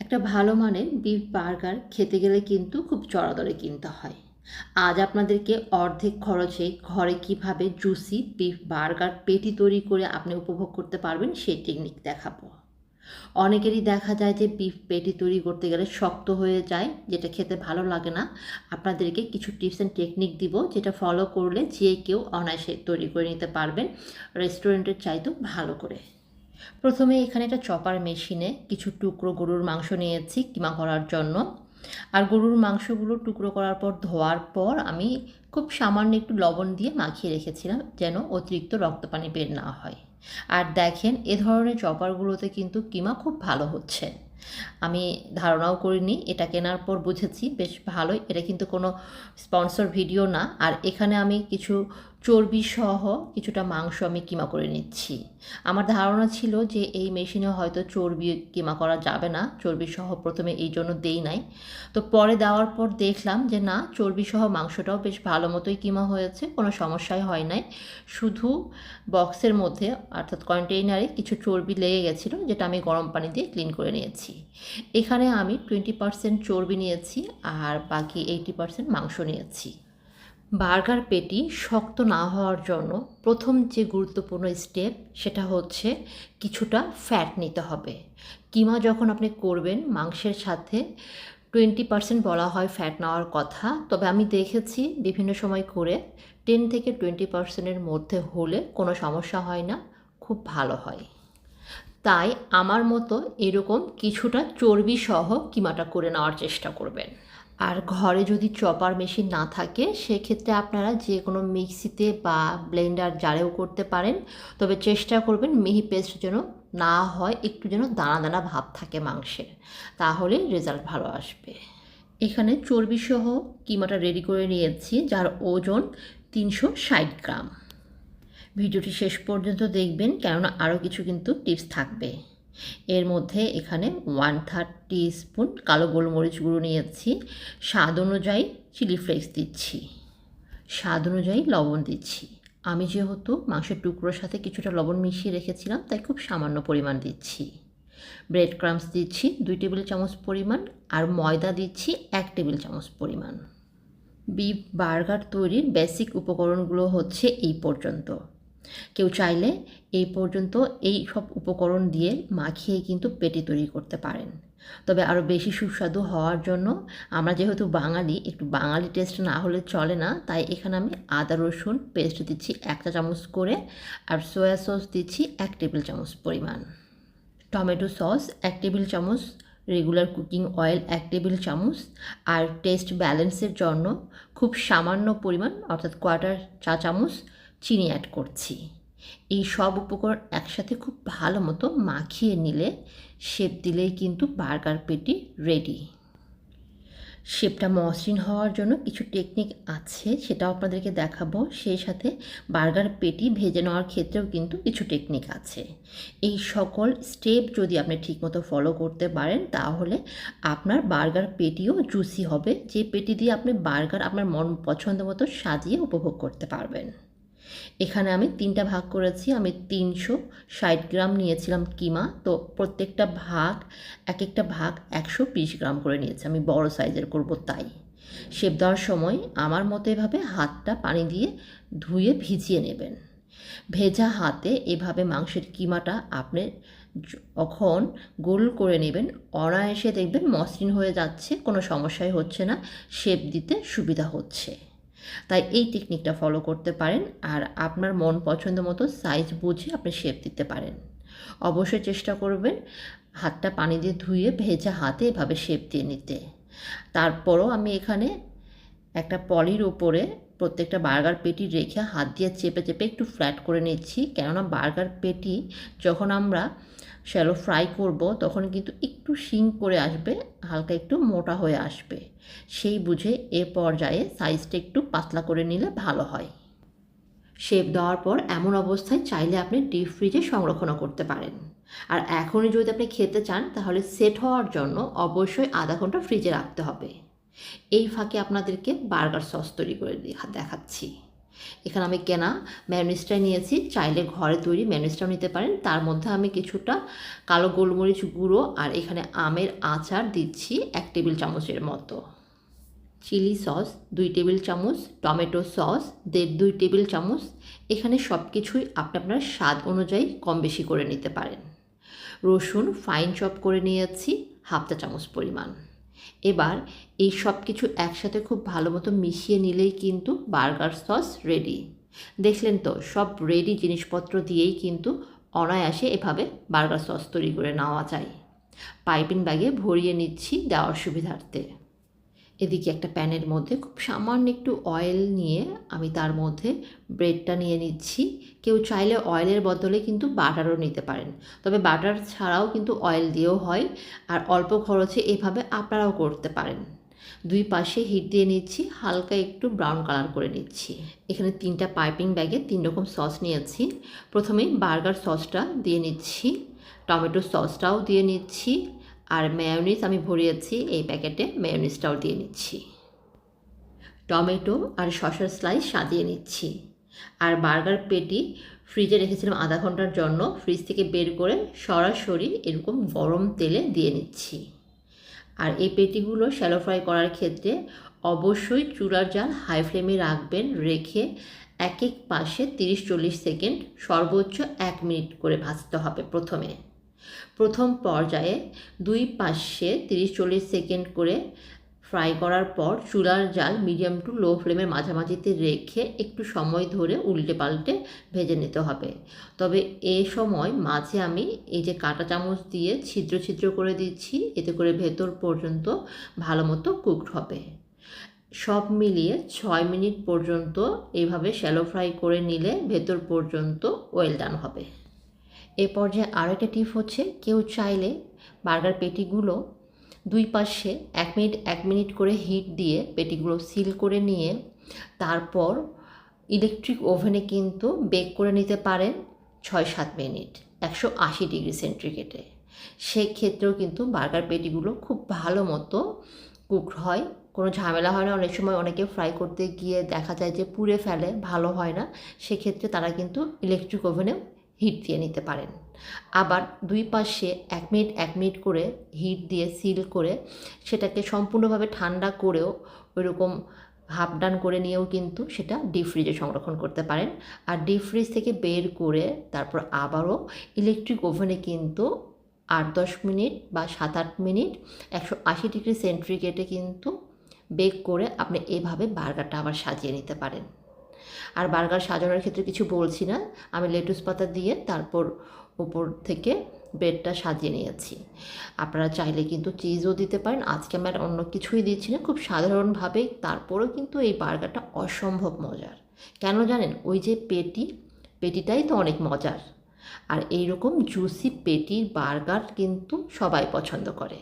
একটা ভালো মানের বিফ বার্গার খেতে গেলে কিন্তু খুব চড়া দরে কিনতে হয়। আজ আপনাদেরকে অর্ধেক খরচে ঘরে কীভাবে জুসি বিফ বার্গার পেটি তৈরি করে আপনি উপভোগ করতে পারবেন সেই টেকনিক দেখাবো। অনেকেরই দেখা যায় যে বিফ পেটি তৈরি করতে গেলে শক্ত হয়ে যায়, যেটা খেতে ভালো লাগে না। আপনাদেরকে কিছু টিপস অ্যান্ড টেকনিক দিব, যেটা ফলো করলে যে কেউ অনায়াসে তৈরি করে নিতে পারবেন। রেস্টুরেন্টের চাইতেও ভালো করে। প্রথমে এখানে একটা চপার মেশিনে কিছু টুকরো গরুর মাংস নিয়েছি কিমা করার জন্য। আর গরুর মাংসগুলো টুকরো করার পর ধোয়ার পর আমি খুব সামান্য একটু লবণ দিয়ে মাখিয়ে রেখেছিলাম যেন অতিরিক্ত রক্ত পানি বের না হয়। আর দেখেন, এ ধরনের চপারগুলোতে কিন্তু কিমা খুব ভালো হচ্ছে। আমি ধারণাও করিনি, এটা কেনার পর বুঝেছি, বেশ ভালোই। এটা কিন্তু কোনো স্পন্সর ভিডিও না। আর এখানে আমি কিছু চর্বি সহ কিছুটা মাংস আমি কিমা করে নিচ্ছি। আমার ধারণা ছিল যে এই মেশিনে হয়তো চর্বি কিমা করা যাবে না চর্বি সহ প্রথমে এই জন্য দেই নাই। তো পরে দেওয়ার পর দেখলাম যে না চর্বি সহ মাংসটাও বেশ ভালো মতোই কিমা হয়েছে, কোনো সমস্যাই হয় নাই। শুধু বক্সের মধ্যে, অর্থাৎ কন্টেইনারে কিছু চর্বি লেগে গেছিল, যেটা আমি গরম পানি দিয়ে ক্লিন করে নিয়েছি। এখানে আমি টোয়েন্টি পার্সেন্ট চর্বি নিয়েছি আর বাকি এইটি পার্সেন্ট মাংস নিয়েছি। বার্গার পেটি শক্ত না হওয়ার জন্য প্রথম যে গুরুত্বপূর্ণ স্টেপ সেটা হচ্ছে কিছুটা ফ্যাট নিতে হবে। কিমা যখন আপনি করবেন মাংসের সাথে টোয়েন্টি পার্সেন্ট বলা হয় ফ্যাট নেওয়ার কথা, তবে আমি দেখেছি বিভিন্ন সময় করে টেন থেকে টোয়েন্টি পার্সেন্টের মধ্যে হলে কোনো সমস্যা হয় না, খুব ভালো হয়। তাই আমার মতো এরকম কিছুটা চর্বি সহ কিমাটা করে নেওয়ার চেষ্টা করবেন। আর ঘরে যদি চপার মেশিন না থাকে, সেক্ষেত্রে আপনারা যে কোনো মিক্সিতে বা ব্লেন্ডার জারেও করতে পারেন। তবে চেষ্টা করবেন মিহি পেস্ট যেন না হয়, একটু যেন দানা দানা ভাব থাকে মাংসের। তাহলে রেজাল্ট ভালো আসবে। এখানে চর্বি সহ কিমাটা রেডি করে নিয়েছি, যার ওজন তিনশো ষাট গ্রাম। ভিডিওটি শেষ পর্যন্ত দেখবেন, কেননা আরও কিছু কিন্তু টিপস থাকবে। এর মধ্যে এখানে ওয়ান থার্ড স্পুন কালো গোলমরিচ গুঁড়ো নিয়েছি। স্বাদ অনুযায়ী চিলি ফ্লেক্স দিচ্ছি। স্বাদ অনুযায়ী লবণ দিচ্ছি। আমি যেহেতু মাংসের টুকরোর সাথে কিছুটা লবণ মিশিয়ে রেখেছিলাম, তাই খুব সামান্য পরিমাণ দিচ্ছি। ব্রেড ক্রামস দিচ্ছি, দুই টেবিল চামচ পরিমাণ, আর ময়দা দিচ্ছি, এক টেবিল চামচ পরিমাণ। বিফ বার্গার তৈরির বেসিক উপকরণগুলো হচ্ছে এই পর্যন্ত। কেউ চাইলে এই পর্যন্ত এই সব উপকরণ দিয়ে মাখিয়ে কিন্তু পেটি তৈরি করতে পারেন। তবে আরও বেশি সুস্বাদু হওয়ার জন্য আমরা যেহেতু বাঙালি, একটু বাঙালি টেস্ট না হলে চলে না, তাই এখানে আমি আদা, রসুন পেস্ট দিচ্ছি একটা চামচ করে আর সয়া সস দিচ্ছি এক টেবিল চামচ পরিমাণ। টমেটো সস এক টেবিল চামচ রেগুলার কুকিং অয়েল এক টেবিল চামচ আর টেস্ট ব্যালেন্সের জন্য খুব সামান্য পরিমাণ, অর্থাৎ কোয়ার্টার চা চামচ চিনি অ্যাড করছি। এই সব উপকরণ একসাথে খুব ভালো মতো মাখিয়ে নিলে শেপ দিলেই কিন্তু বার্গার পেটি রেডি শেপটা মসৃণ হওয়ার জন্য কিছু টেকনিক আছে, সেটাও আপনাদেরকে দেখাবো। সেই সাথে বার্গার পেটি ভেজে নেওয়ার ক্ষেত্রেও কিন্তু কিছু টেকনিক আছে। এই সকল স্টেপ যদি আপনি ঠিকমতো ফলো করতে পারেন, তাহলে আপনার বার্গার পেটিও জুসি হবে। যে পেটি দিয়ে আপনি বার্গার আপনার মন পছন্দ মতো সাজিয়ে উপভোগ করতে পারবেন। এখানে আমি তিনটা ভাগ করেছি, আমি তিনশো ষাট গ্রাম নিয়েছিলাম কিমা। তো প্রত্যেকটা ভাগ এক একটা ভাগ একশো বিশ গ্রাম করে নিয়েছি, আমি বড় সাইজের করব তাই। শেপ দেওয়ার সময় আমার মতো এভাবে হাতটা পানি দিয়ে ধুয়ে ভিজিয়ে নেবেন। ভেজা হাতে এভাবে মাংসের কিমাটা আপনি যখন গোল করে নেবেন, অনায়াসে দেখবেন মসৃণ হয়ে যাচ্ছে, কোনো সমস্যাই হচ্ছে না, শেপ দিতে সুবিধা হচ্ছে। তাই এই টেকনিকটা ফলো করতে পারেন আর আপনার মন পছন্দ মতো সাইজ বুঝে আপনি শেপ দিতে পারেন। অবশ্যই চেষ্টা করবেন হাতটা পানি দিয়ে ধুয়ে ভেজা হাতে এভাবে শেপ দিয়ে নিতে। তারপরও আমি এখানে একটা পলির ওপরে প্রত্যেকটা বার্গার পেটি রেখে হাত দিয়ে চেপে চেপে একটু ফ্ল্যাট করে নিচ্ছি। কেননা বার্গার পেটি যখন আমরা শ্যালো ফ্রাই করব, তখন কিন্তু একটু শিং করে আসবে, হালকা একটু মোটা হয়ে আসবে। সেই বুঝে এ পর্যায়ে সাইজটা একটু পাতলা করে নিলে ভালো হয়। শেপ দেওয়ার পর এমন অবস্থায় চাইলে আপনি ডিপ ফ্রিজে সংরক্ষণ করতে পারেন। আর এখনই যদি আপনি খেতে চান, তাহলে সেট হওয়ার জন্য অবশ্যই আধা ঘণ্টা ফ্রিজে রাখতে হবে। এই ফাঁকে আপনাদেরকে বার্গার সস তৈরি করে দেখাচ্ছি। এখানে আমি কেনা ম্যায়োনিজটাই নিয়েছি। চাইলে ঘরে তৈরি ম্যায়োনিজটাও নিতে পারেন। তার মধ্যে আমি কিছুটা কালো গোলমরিচ গুঁড়ো আর এখানে আমের আচার দিচ্ছি এক টেবিল চামচের মতো। চিলি সস দুই টেবিল চামচ, টমেটো সস দেড় দুই টেবিল চামচ। এখানে সব কিছুই আপনি আপনার স্বাদ অনুযায়ী কম বেশি করে নিতে পারেন। রসুন ফাইন চপ করে নিয়েছি, হাফ চা চামচ পরিমাণ। এবার এই সব কিছু একসাথে খুব ভালো মতো মিশিয়ে নিলেই কিন্তু বার্গার সস রেডি দেখলেন তো, সব রেডি জিনিসপত্র দিয়েই কিন্তু অনায়াসে এভাবে বার্গার সস তৈরি করে নেওয়া যায়। পাইপিং ব্যাগে ভরিয়ে নিচ্ছি দেওয়ার সুবিধার্থে। এদিকে একটা প্যানের মধ্যে খুব সামান্য একটু অয়েল নিয়ে আমি তার মধ্যে ব্রেডটা নিয়ে নিচ্ছি। কেউ চাইলে অয়েলের বদলে কিন্তু বাটারও নিতে পারেন। তবে বাটার ছাড়াও কিন্তু অয়েল দিয়েও হয় আর অল্প খরচে এভাবে আপনারাও করতে পারেন। দুই পাশে হিট দিয়ে নিচ্ছি, হালকা একটু ব্রাউন কালার করে নিচ্ছি। এখানে তিনটা পাইপিং ব্যাগে তিন রকম সস নিয়েছি। প্রথমেই বার্গার সসটা দিয়ে নিচ্ছি টমেটো সসটাও দিয়ে নিচ্ছি। আর মেয়োনিজ আমি ভরিয়েছি এই প্যাকেটে মেয়োনিজটাও দিয়ে নিচ্ছি। টমেটো আর শসার স্লাইস সাজিয়ে নিচ্ছি। আর বার্গার পেটি ফ্রিজে রেখেছিলাম আধা ঘণ্টার জন্য, ফ্রিজ থেকে বের করে সরাসরি এরকম গরম তেলে দিয়ে নিচ্ছি। আর এই পেটিগুলো শ্যালো ফ্রাই করার ক্ষেত্রে অবশ্যই চুলার জাল হাই ফ্লেমে রাখবেন, রেখে এক এক পাশে তিরিশ চল্লিশ সেকেন্ড সর্বোচ্চ এক মিনিট করে ভাজতে হবে প্রথমে। প্রথম পর্যায়ে দুই পাশে তিরিশ চল্লিশ সেকেন্ড করে ফ্রাই করার পর চুলার জাল মিডিয়াম টু লো ফ্লেমের মাঝামাঝিতে রেখে একটু সময় ধরে উল্টে পাল্টে ভেজে নিতে হবে। তবে এ সময় মাঝে আমি এই যে কাঁটা চামচ দিয়ে ছিদ্র ছিদ্র করে দিচ্ছি, এতে করে ভেতর পর্যন্ত ভালো মতো কুকড হবে। সব মিলিয়ে ছয় মিনিট পর্যন্ত এইভাবে শ্যালো ফ্রাই করে নিলে ভেতর পর্যন্ত ওয়েল ডান হবে। এ পর্যায়ে আরও একটা টিপ হচ্ছে, কেউ চাইলে বার্গার পেটিগুলো দুই পাশে এক মিনিট এক মিনিট করে হিট দিয়ে পেটিগুলো সিল করে নিয়ে তারপর ইলেকট্রিক ওভেনে কিন্তু বেক করে নিতে পারেন ছয় সাত মিনিট, একশো আশি ডিগ্রি সেন্টিগ্রেডে। সেক্ষেত্রেও কিন্তু বার্গার পেটিগুলো খুব ভালো মতো কুক হয়। কোনো ঝামেলা হয় না, অনেক সময় অনেকে ফ্রাই করতে গিয়ে দেখা যায় যে পুড়ে ফেলে, ভালো হয় না। সেক্ষেত্রে তারা কিন্তু ইলেকট্রিক ওভেনেও হিট দিয়ে নিতে পারেন। আবার দুই পাশে এক মিনিট এক মিনিট করে হিট দিয়ে সিল করে সেটাকে সম্পূর্ণভাবে ঠান্ডা করেও ওইরকম হাফ ডান করে নিয়েও কিন্তু সেটা ডিপ ফ্রিজে সংরক্ষণ করতে পারেন। আর ডিপ ফ্রিজ থেকে বের করে তারপর আবারও ইলেকট্রিক ওভেনে কিন্তু আট, দশ মিনিট বা সাত, আট মিনিট একশো আশি ডিগ্রি সেন্ট্রিগেটে কিন্তু বেক করে আপনি এভাবে বার্গারটা আবার সাজিয়ে নিতে পারেন। আর বার্গার সাজানোর ক্ষেত্রে কিছু বলছি না। আমি লেটুস পাতা দিয়ে তারপর উপর থেকে ব্রেডটা সাজিয়ে নিয়েছি। আপনারা চাইলে কিন্তু চিজও দিতে পারেন। আজকে আমি আর অন্য কিছুই দিচ্ছি না। খুব সাধারণভাবেই তারপরেও কিন্তু এই বার্গারটা অসম্ভব মজার। কেন জানেন? ওই যে পেটি, পেটিটাই তো অনেক মজার। আর এইরকম জুসি পেটির বার্গার কিন্তু সবাই পছন্দ করে।